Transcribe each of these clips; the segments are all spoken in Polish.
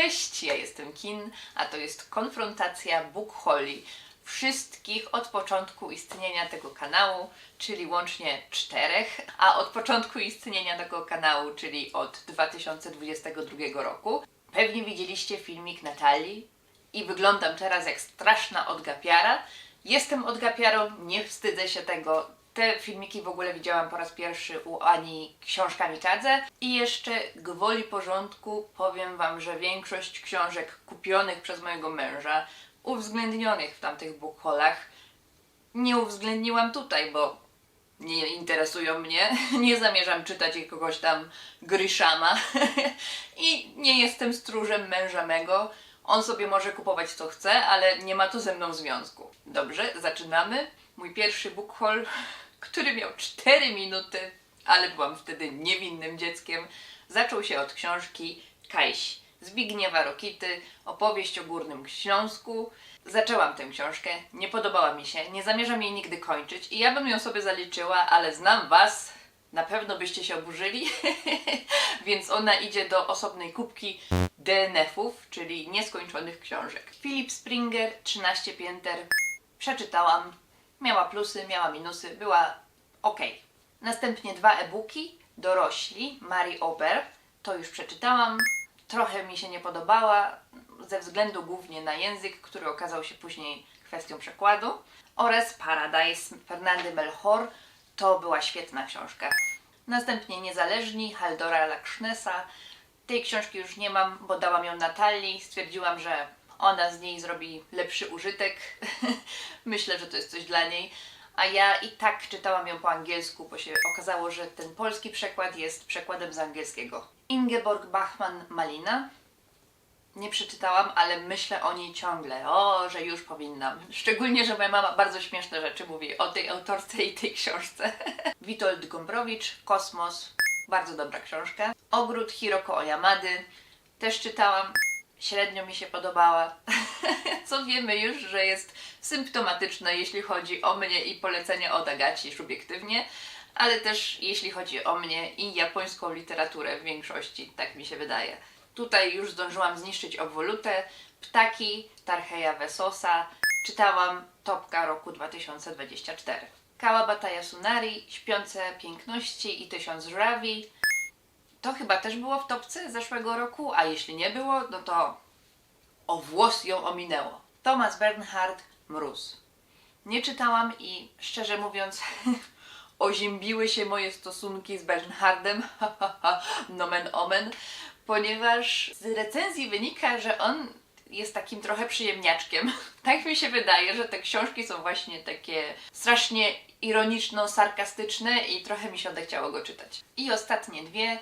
Cześć, ja jestem Kin, a to jest konfrontacja Book Holly. Wszystkich od początku istnienia tego kanału, czyli łącznie czterech, a od początku istnienia tego kanału, czyli od 2022 roku. Pewnie widzieliście filmik Natalii i wyglądam teraz jak straszna odgapiara. Jestem odgapiarą, nie wstydzę się tego. Te filmiki w ogóle widziałam po raz pierwszy u Ani Książka Mikadze. I jeszcze gwoli porządku powiem Wam, że większość książek kupionych przez mojego męża, uwzględnionych w tamtych bookholach, nie uwzględniłam tutaj, bo nie interesują mnie. Nie zamierzam czytać jakiegoś tam Grishama i nie jestem stróżem męża mego. On sobie może kupować co chce, ale nie ma to ze mną związku. Dobrze, zaczynamy. Mój pierwszy book haul, który miał 4 minuty, ale byłam wtedy niewinnym dzieckiem, zaczął się od książki Kajś Zbigniewa Rokity, opowieść o Górnym Śląsku. Zaczęłam tę książkę, nie podobała mi się, nie zamierzam jej nigdy kończyć i ja bym ją sobie zaliczyła, ale znam Was, na pewno byście się oburzyli, więc ona idzie do osobnej kubki DNF-ów, czyli nieskończonych książek. Philip Springer, 13 pięter, przeczytałam, miała plusy, miała minusy, była ok. Następnie dwa e-booki, Dorośli, Mary Ober, to już przeczytałam, trochę mi się nie podobała, ze względu głównie na język, który okazał się później kwestią przekładu, oraz Paradise Fernandy Melchor, to była świetna książka. Następnie Niezależni, Haldora Lakshnesa. Tej książki już nie mam, bo dałam ją Natalii. Stwierdziłam, że ona z niej zrobi lepszy użytek. Myślę, że to jest coś dla niej. A ja i tak czytałam ją po angielsku, bo się okazało, że ten polski przekład jest przekładem z angielskiego. Ingeborg Bachmann-Malina. Nie przeczytałam, ale myślę o niej ciągle. O, że już powinnam. Szczególnie, że moja mama bardzo śmieszne rzeczy mówi o tej autorce i tej książce. Witold Gombrowicz, Kosmos. Bardzo dobra książka. Ogród Hiroko Oyamady. Też czytałam. Średnio mi się podobała. Co wiemy już, że jest symptomatyczne, jeśli chodzi o mnie i polecenie od Agaci subiektywnie, ale też jeśli chodzi o mnie i japońską literaturę w większości, tak mi się wydaje. Tutaj już zdążyłam zniszczyć obwolutę, Ptaki, Tarheja Vesosa, czytałam Topka roku 2024. Kawabata Yasunari, Śpiące Piękności i Tysiąc Żurawi. To chyba też było w topce zeszłego roku, a jeśli nie było, no to o włos ją ominęło. Thomas Bernhard, Mróz. Nie czytałam i szczerze mówiąc oziębiły się moje stosunki z Bernhardem, nomen omen, ponieważ z recenzji wynika, że on jest takim trochę przyjemniaczkiem. Tak mi się wydaje, że te książki są właśnie takie strasznie ironiczno-sarkastyczne i trochę mi się odechciało go czytać. I ostatnie dwie,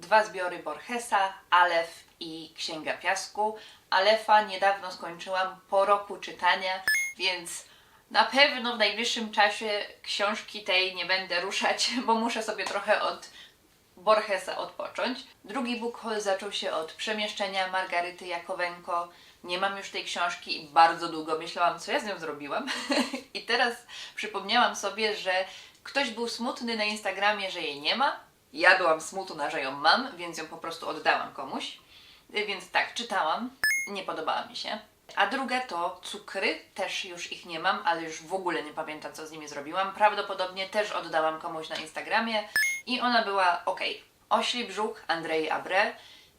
dwa zbiory Borgesa, Alef i Księga Piasku. Alefa niedawno skończyłam po roku czytania, więc na pewno w najbliższym czasie książki tej nie będę ruszać, bo muszę sobie trochę od Borgesa odpocząć. Drugi book haul zaczął się od przemieszczenia Margaryty Jakowenko. Nie mam już tej książki i bardzo długo myślałam, co ja z nią zrobiłam. I teraz przypomniałam sobie, że ktoś był smutny na Instagramie, że jej nie ma. Ja byłam smutna, że ją mam, więc ją po prostu oddałam komuś. Więc tak, czytałam. Nie podobała mi się. A druga to cukry, też już ich nie mam, ale już w ogóle nie pamiętam, co z nimi zrobiłam. Prawdopodobnie też oddałam komuś na Instagramie i ona była ok. Ośli brzuch Andrei Abre.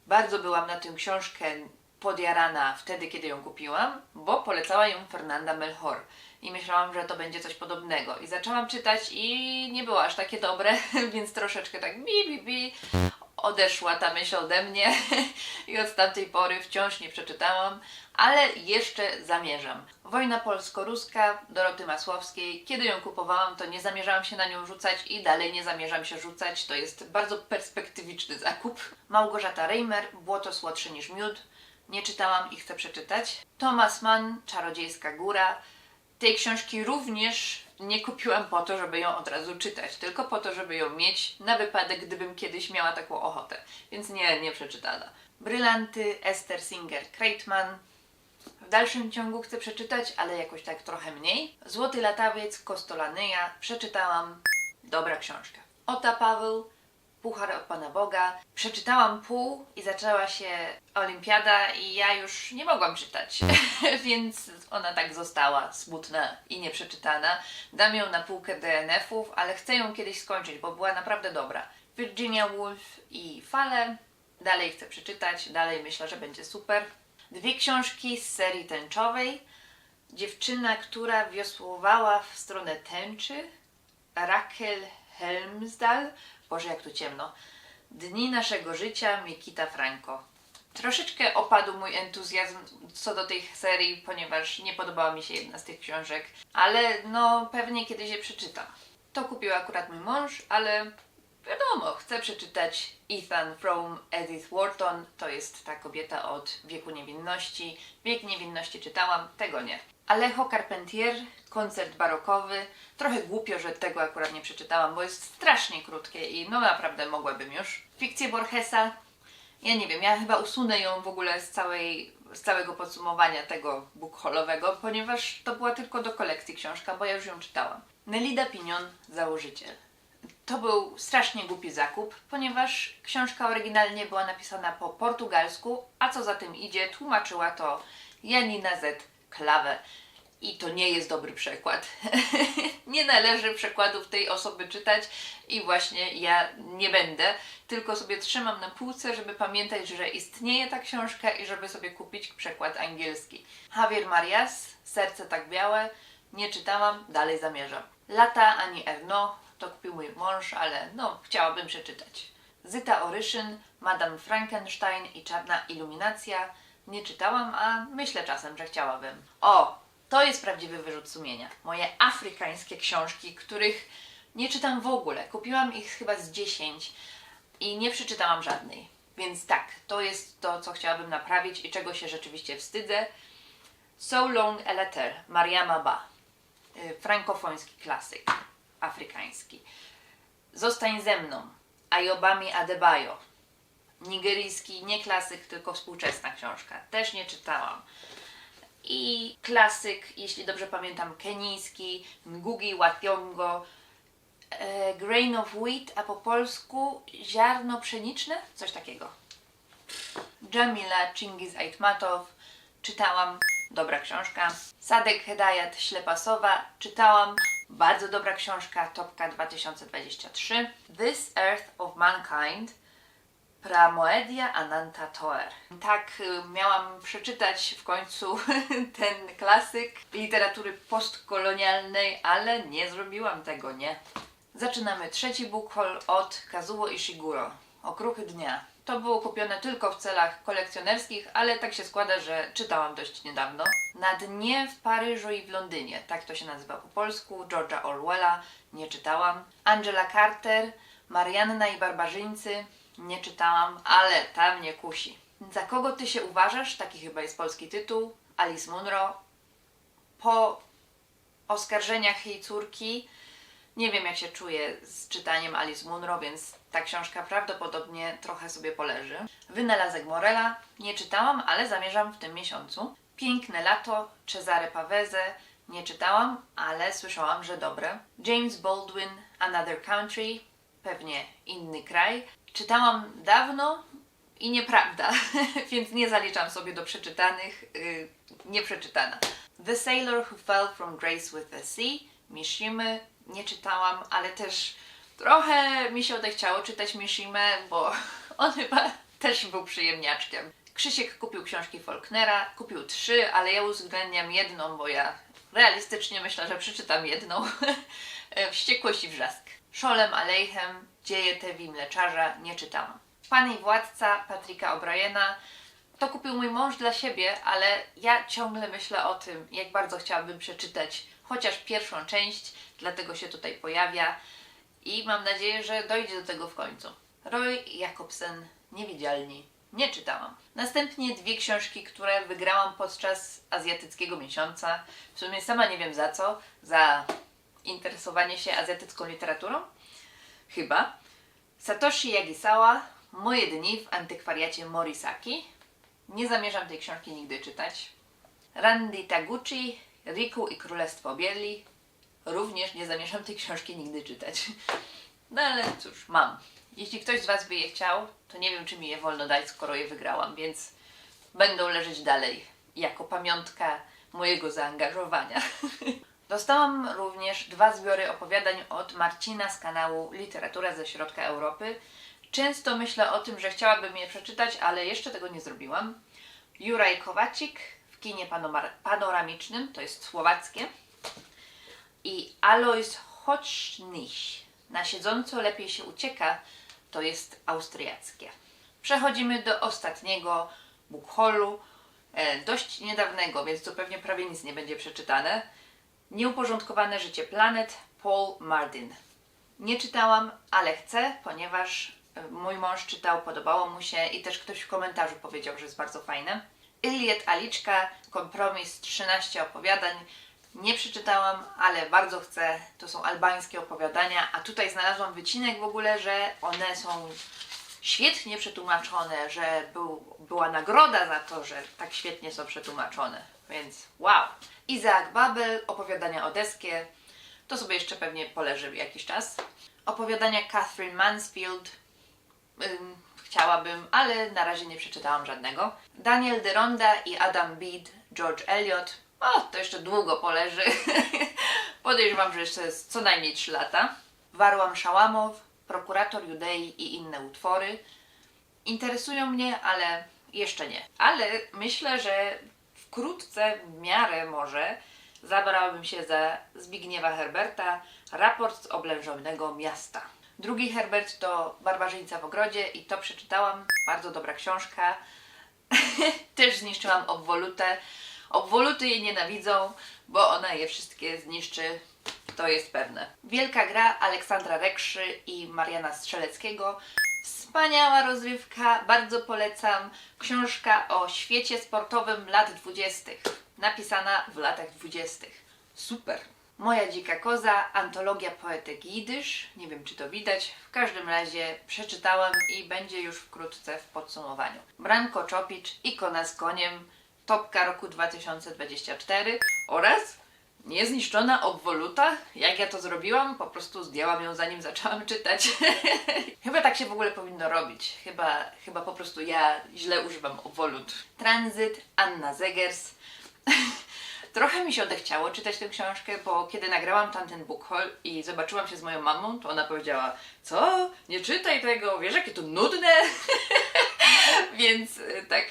Bardzo byłam na tę książkę podjarana wtedy, kiedy ją kupiłam, bo polecała ją Fernanda Melchor. I myślałam, że to będzie coś podobnego. I zaczęłam czytać i nie było aż takie dobre, więc troszeczkę tak bi, bi, bi odeszła ta myśl ode mnie i od tamtej pory wciąż nie przeczytałam, ale jeszcze zamierzam. Wojna polsko-ruska Doroty Masłowskiej. Kiedy ją kupowałam, to nie zamierzałam się na nią rzucać i dalej nie zamierzam się rzucać. To jest bardzo perspektywiczny zakup. Małgorzata Reimer, Błoto słodsze niż miód. Nie czytałam i chcę przeczytać. Thomas Mann, Czarodziejska Góra. Tej książki również nie kupiłam po to, żeby ją od razu czytać, tylko po to, żeby ją mieć na wypadek, gdybym kiedyś miała taką ochotę. Więc nie, nie przeczytana. Brylanty, Esther Singer, Kreitman. W dalszym ciągu chcę przeczytać, ale jakoś tak trochę mniej. Złoty latawiec, Kostolanyja. Przeczytałam. Dobra książka. Ota Paweł. Puchar od Pana Boga. Przeczytałam pół i zaczęła się olimpiada i ja już nie mogłam czytać, więc ona tak została smutna i nieprzeczytana. Dam ją na półkę DNF-ów, ale chcę ją kiedyś skończyć, bo była naprawdę dobra. Virginia Woolf i Fale. Dalej chcę przeczytać, dalej myślę, że będzie super. Dwie książki z serii tęczowej. Dziewczyna, która wiosłowała w stronę tęczy. Raquel Helmsdal. Boże, jak tu ciemno. Dni naszego życia Mikita Franco. Troszeczkę opadł mój entuzjazm co do tej serii, ponieważ nie podobała mi się jedna z tych książek, ale no pewnie kiedyś je przeczytam. To kupił akurat mój mąż, ale wiadomo, chcę przeczytać Ethan from Edith Wharton. To jest ta kobieta od wieku niewinności. Wiek niewinności czytałam, tego nie. Alejo Carpentier, koncert barokowy. Trochę głupio, że tego akurat nie przeczytałam, bo jest strasznie krótkie i no naprawdę mogłabym już. Fikcję Borgesa. Ja nie wiem, ja chyba usunę ją w ogóle z, całej, z całego podsumowania tego bookholowego, ponieważ to była tylko do kolekcji książka, bo ja już ją czytałam. Nelida Pinion, założyciel. To był strasznie głupi zakup, ponieważ książka oryginalnie była napisana po portugalsku, a co za tym idzie, tłumaczyła to Janina Z. Klawę. I to nie jest dobry przekład. nie należy przekładów tej osoby czytać i właśnie ja nie będę, tylko sobie trzymam na półce, żeby pamiętać, że istnieje ta książka i żeby sobie kupić przekład angielski. Javier Marias, Serce tak białe, nie czytałam, dalej zamierzam. Lata Ani Erno, to kupił mój mąż, ale no, chciałabym przeczytać. Zyta Oryszyn, Madame Frankenstein i Czarna Iluminacja. Nie czytałam, a myślę czasem, że chciałabym. O, to jest prawdziwy wyrzut sumienia. Moje afrykańskie książki, których nie czytam w ogóle. Kupiłam ich chyba z 10 i nie przeczytałam żadnej. Więc tak, to jest to, co chciałabym naprawić i czego się rzeczywiście wstydzę. So Long a Letter, Mariama Ba. Y, Frankofoński klasyk, afrykański. Zostań ze mną, Ayobami Adebayo. Nigeryjski, nie klasyk, tylko współczesna książka. Też nie czytałam. I klasyk, jeśli dobrze pamiętam, kenijski, Ngugi wa Thiong'o, e, Grain of Wheat, a po polsku ziarno pszeniczne? Coś takiego. Jamila Chingiz Aitmatow, czytałam, dobra książka. Sadek Hedayat Ślepasowa, czytałam, bardzo dobra książka, topka 2023. This Earth of Mankind, Pramoedia Ananta Toer. Tak, y, miałam przeczytać w końcu ten klasyk literatury postkolonialnej, ale nie zrobiłam tego, nie. Zaczynamy trzeci haul od Kazuo Ishiguro, Okruchy Dnia. To było kupione tylko w celach kolekcjonerskich, ale tak się składa, że czytałam dość niedawno. Na dnie w Paryżu i w Londynie, tak to się nazywa po polsku, George'a Orwella, nie czytałam. Angela Carter, Marianna i Barbarzyńcy, nie czytałam, ale ta mnie kusi. Za kogo ty się uważasz? Taki chyba jest polski tytuł. Alice Munro. Po oskarżeniach jej córki nie wiem jak się czuję z czytaniem Alice Munro, więc ta książka prawdopodobnie trochę sobie poleży. Wynalazek Morela nie czytałam, ale zamierzam w tym miesiącu. Piękne lato Cesare Pavese nie czytałam, ale słyszałam, że dobre. James Baldwin Another Country pewnie inny kraj. Czytałam dawno i nieprawda, więc nie zaliczam sobie do przeczytanych, yy, nieprzeczytana. The Sailor Who Fell from Grace with the Sea, Mishimy, nie czytałam, ale też trochę mi się odechciało czytać Mishimę, bo on chyba też był przyjemniaczkiem. Krzysiek kupił książki Faulknera, kupił trzy, ale ja uwzględniam jedną, bo ja realistycznie myślę, że przeczytam jedną. Wściekłość i wrzask. Szolem Alejchem, Dzieje Tewi Mleczarza, nie czytałam. Pan i Władca Patryka O'Briena to kupił mój mąż dla siebie, ale ja ciągle myślę o tym, jak bardzo chciałabym przeczytać chociaż pierwszą część, dlatego się tutaj pojawia i mam nadzieję, że dojdzie do tego w końcu. Roy Jakobsen, Niewidzialni. Nie czytałam. Następnie dwie książki, które wygrałam podczas azjatyckiego miesiąca. W sumie sama nie wiem za co. Za interesowanie się azjatycką literaturą? Chyba. Satoshi Yagisawa, Moje dni w antykwariacie Morisaki. Nie zamierzam tej książki nigdy czytać. Randy Taguchi, Riku i Królestwo Bieli. Również nie zamierzam tej książki nigdy czytać. No ale cóż, mam. Jeśli ktoś z Was by je chciał, to nie wiem, czy mi je wolno dać, skoro je wygrałam, więc będą leżeć dalej jako pamiątka mojego zaangażowania. Dostałam również dwa zbiory opowiadań od Marcina z kanału Literatura ze Środka Europy. Często myślę o tym, że chciałabym je przeczytać, ale jeszcze tego nie zrobiłam. Juraj Kowacik w kinie panoramicznym, to jest słowackie. I Alois Hoczniś na siedząco lepiej się ucieka, to jest austriackie. Przechodzimy do ostatniego bookhaulu, e, dość niedawnego, więc tu pewnie prawie nic nie będzie przeczytane. Nieuporządkowane życie planet Paul Mardin. Nie czytałam, ale chcę, ponieważ e, mój mąż czytał, podobało mu się i też ktoś w komentarzu powiedział, że jest bardzo fajne. Iliet Aliczka, kompromis 13 opowiadań. Nie przeczytałam, ale bardzo chcę. To są albańskie opowiadania, a tutaj znalazłam wycinek w ogóle, że one są świetnie przetłumaczone, że był, była nagroda za to, że tak świetnie są przetłumaczone. Więc wow! Izaak Babel, opowiadania odeskie. To sobie jeszcze pewnie poleży jakiś czas. Opowiadania Catherine Mansfield. Ym, chciałabym, ale na razie nie przeczytałam żadnego. Daniel Deronda i Adam Bede, George Eliot. O, to jeszcze długo poleży. Podejrzewam, że jeszcze jest co najmniej 3 lata. Warłam Szałamow, Prokurator Judei i inne utwory. Interesują mnie, ale jeszcze nie. Ale myślę, że wkrótce, w miarę może, zabrałabym się za Zbigniewa Herberta, Raport z oblężonego miasta. Drugi Herbert to Barbarzyńca w ogrodzie i to przeczytałam. Bardzo dobra książka. Też zniszczyłam obwolutę. Obwoluty jej nienawidzą, bo ona je wszystkie zniszczy. To jest pewne. Wielka gra Aleksandra Rekszy i Mariana Strzeleckiego. Wspaniała rozrywka, bardzo polecam. Książka o świecie sportowym lat 20. Napisana w latach 20. Super. Moja dzika koza, antologia poetek jidysz. Nie wiem, czy to widać. W każdym razie przeczytałam i będzie już wkrótce w podsumowaniu. Branko Czopicz, ikona z koniem, topka roku 2024 oraz niezniszczona obwoluta. Jak ja to zrobiłam? Po prostu zdjęłam ją zanim zaczęłam czytać. chyba tak się w ogóle powinno robić. Chyba, chyba po prostu ja źle używam obwolut. Tranzyt, Anna Zegers. Trochę mi się odechciało czytać tę książkę, bo kiedy nagrałam tamten book haul i zobaczyłam się z moją mamą, to ona powiedziała, co? Nie czytaj tego, wiesz jakie to nudne? Więc y, tak,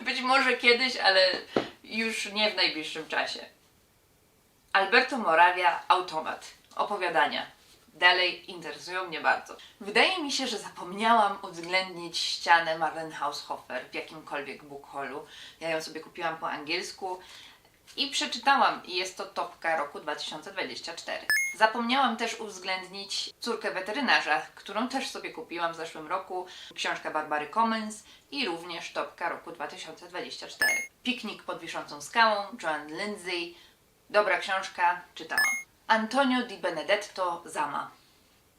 być może kiedyś, ale już nie w najbliższym czasie. Alberto Moravia, Automat. Opowiadania. Dalej interesują mnie bardzo. Wydaje mi się, że zapomniałam uwzględnić ścianę Marlene Haushofer w jakimkolwiek bookhaulu. Ja ją sobie kupiłam po angielsku i przeczytałam i jest to topka roku 2024. Zapomniałam też uwzględnić Córkę weterynarza, którą też sobie kupiłam w zeszłym roku, książka Barbary Commons i również topka roku 2024. Piknik pod wiszącą skałą, Joan Lindsay, dobra książka, czytałam. Antonio Di Benedetto Zama.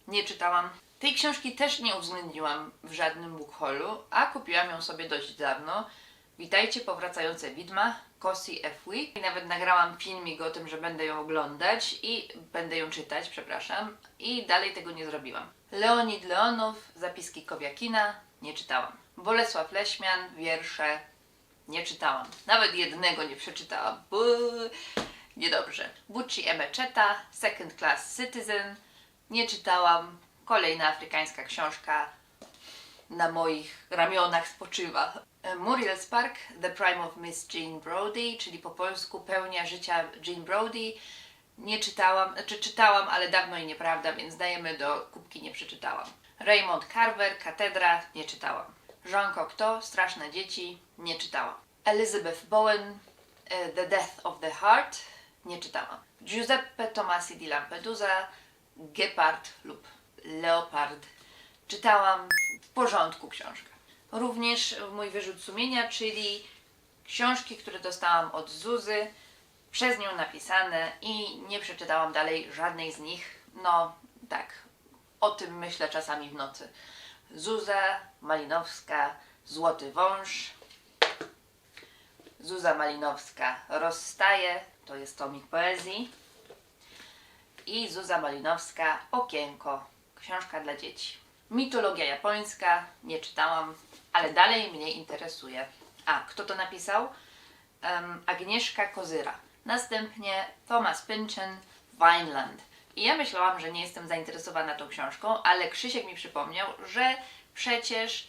Nie czytałam. Tej książki też nie uwzględniłam w żadnym bookhaulu, a kupiłam ją sobie dość dawno. Witajcie powracające widma, Kosi. Week. I nawet nagrałam filmik o tym, że będę ją oglądać i będę ją czytać, przepraszam. I dalej tego nie zrobiłam. Leonid Leonow, zapiski Kowiakina, nie czytałam. Bolesław Leśmian, wiersze, nie czytałam. Nawet jednego nie przeczytałam. Buh, niedobrze. Bucci Emecheta, Second Class Citizen, nie czytałam. Kolejna afrykańska książka, na moich ramionach spoczywa. Muriel Spark, The Prime of Miss Jean Brody, czyli po polsku Pełnia życia Jean Brody. Nie czytałam, znaczy czytałam, ale dawno i nieprawda, więc dajemy do kubki nie przeczytałam. Raymond Carver, Katedra, nie czytałam. Jean Cocteau, Straszne dzieci, nie czytałam. Elizabeth Bowen, e, The Death of the Heart, nie czytałam. Giuseppe Tomasi di Lampedusa, Gepard lub Leopard, czytałam w porządku książka. Również mój wyrzut sumienia, czyli książki, które dostałam od Zuzy, przez nią napisane i nie przeczytałam dalej żadnej z nich. No tak, o tym myślę czasami w nocy. Zuza Malinowska, Złoty Wąż. Zuza Malinowska rozstaje, to jest tomik poezji. I Zuza Malinowska Okienko, książka dla dzieci. Mitologia japońska, nie czytałam, ale dalej mnie interesuje. A, kto to napisał? Em, Agnieszka Kozyra. Następnie Thomas Pynchon, Vineland. I ja myślałam, że nie jestem zainteresowana tą książką, ale Krzysiek mi przypomniał, że przecież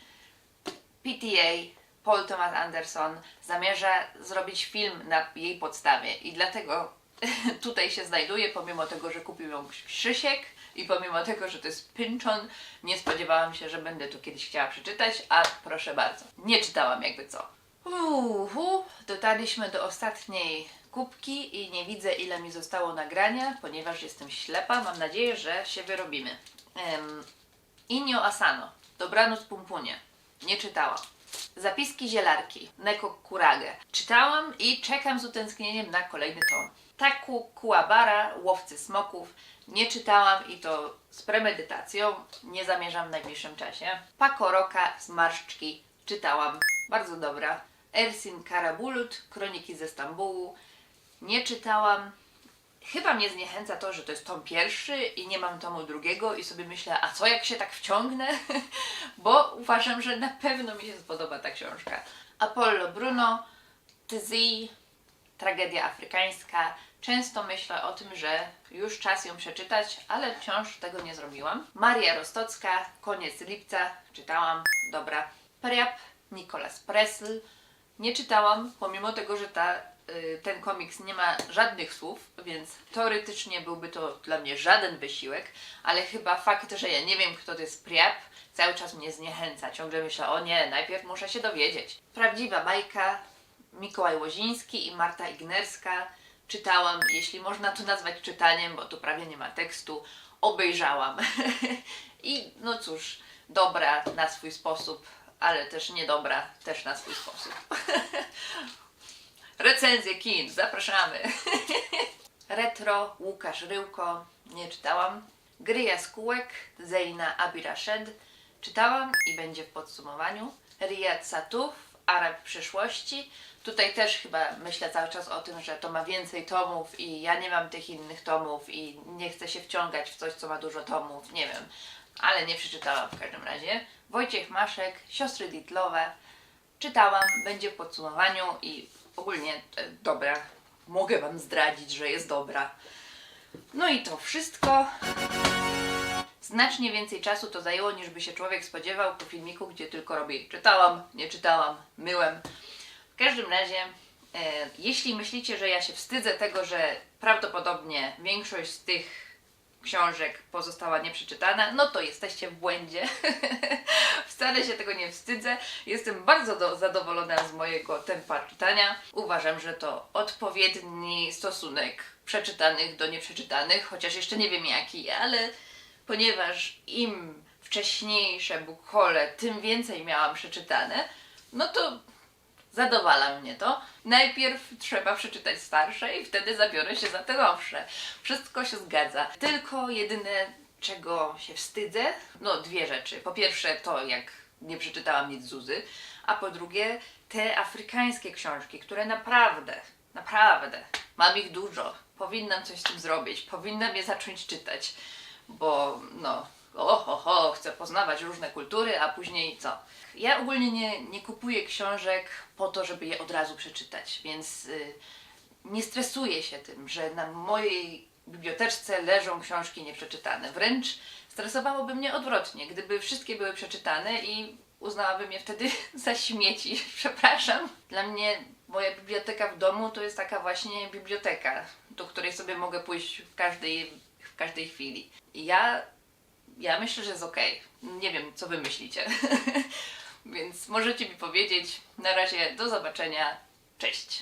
PTA, Paul Thomas Anderson, zamierza zrobić film na jej podstawie i dlatego tutaj się znajduje, pomimo tego, że kupił ją Krzysiek i pomimo tego, że to jest Pynchon, nie spodziewałam się, że będę to kiedyś chciała przeczytać, a proszę bardzo, nie czytałam jakby co. Uhu, dotarliśmy do ostatniej kubki i nie widzę ile mi zostało nagrania, ponieważ jestem ślepa. Mam nadzieję, że się wyrobimy. Um, Inio Asano, Dobranoc Pumpunie. Nie czytałam. Zapiski zielarki, Neko Kurage. Czytałam i czekam z utęsknieniem na kolejny tom. Taku Kuwabara, Łowcy Smoków. Nie czytałam i to z premedytacją. Nie zamierzam w najbliższym czasie. Pakoroka z Marszczki. Czytałam. Bardzo dobra. Ersin Karabulut, Kroniki ze Stambułu. Nie czytałam. Chyba mnie zniechęca to, że to jest tom pierwszy i nie mam tomu drugiego i sobie myślę, a co jak się tak wciągnę? Bo uważam, że na pewno mi się spodoba ta książka. Apollo Bruno, Tzi, Tragedia afrykańska. Często myślę o tym, że już czas ją przeczytać, ale wciąż tego nie zrobiłam. Maria Rostocka, Koniec lipca, czytałam, dobra. Priap, Nicholas Pressl, nie czytałam, pomimo tego, że ta, ten komiks nie ma żadnych słów, więc teoretycznie byłby to dla mnie żaden wysiłek, ale chyba fakt, że ja nie wiem, kto to jest Priap, cały czas mnie zniechęca. Ciągle myślę, o nie, najpierw muszę się dowiedzieć. Prawdziwa bajka, Mikołaj Łoziński i Marta Ignerska. Czytałam, jeśli można to nazwać czytaniem, bo tu prawie nie ma tekstu, obejrzałam. I no cóż, dobra na swój sposób, ale też niedobra też na swój sposób. Recenzje kin, zapraszamy. Retro, Łukasz Ryłko, nie czytałam. Gry Jaskółek, Zeina Abirashed, czytałam i będzie w podsumowaniu. Riyad Satuf, Arab przyszłości. Tutaj też chyba myślę cały czas o tym, że to ma więcej tomów i ja nie mam tych innych tomów i nie chcę się wciągać w coś, co ma dużo tomów, nie wiem. Ale nie przeczytałam w każdym razie. Wojciech Maszek, Siostry Ditlowe, czytałam, będzie w podsumowaniu i ogólnie e, dobra. Mogę Wam zdradzić, że jest dobra. No i to wszystko. Znacznie więcej czasu to zajęło niż by się człowiek spodziewał po filmiku, gdzie tylko robię czytałam, nie czytałam, myłem. W każdym razie, e, jeśli myślicie, że ja się wstydzę tego, że prawdopodobnie większość z tych książek pozostała nieprzeczytana, no to jesteście w błędzie. Wcale się tego nie wstydzę. Jestem bardzo do, zadowolona z mojego tempa czytania. Uważam, że to odpowiedni stosunek przeczytanych do nieprzeczytanych, chociaż jeszcze nie wiem jaki, ale ponieważ im wcześniejsze bookhole, tym więcej miałam przeczytane, no to zadowala mnie to. Najpierw trzeba przeczytać starsze i wtedy zabiorę się za te nowsze. Wszystko się zgadza. Tylko jedyne, czego się wstydzę, no dwie rzeczy. Po pierwsze to, jak nie przeczytałam nic Zuzy, a po drugie te afrykańskie książki, które naprawdę, naprawdę, mam ich dużo. Powinnam coś z tym zrobić, powinnam je zacząć czytać, bo no, oho, ho, chcę poznawać różne kultury, a później co? Ja ogólnie nie, nie kupuję książek po to, żeby je od razu przeczytać, więc y, nie stresuję się tym, że na mojej biblioteczce leżą książki nieprzeczytane. Wręcz stresowałoby mnie odwrotnie, gdyby wszystkie były przeczytane i uznałabym je wtedy za śmieci. Przepraszam. Dla mnie moja biblioteka w domu to jest taka właśnie biblioteka, do której sobie mogę pójść w każdej, w każdej chwili. I ja, ja myślę, że jest okej. Nie wiem, co wy myślicie. Więc możecie mi powiedzieć. Na razie do zobaczenia. Cześć.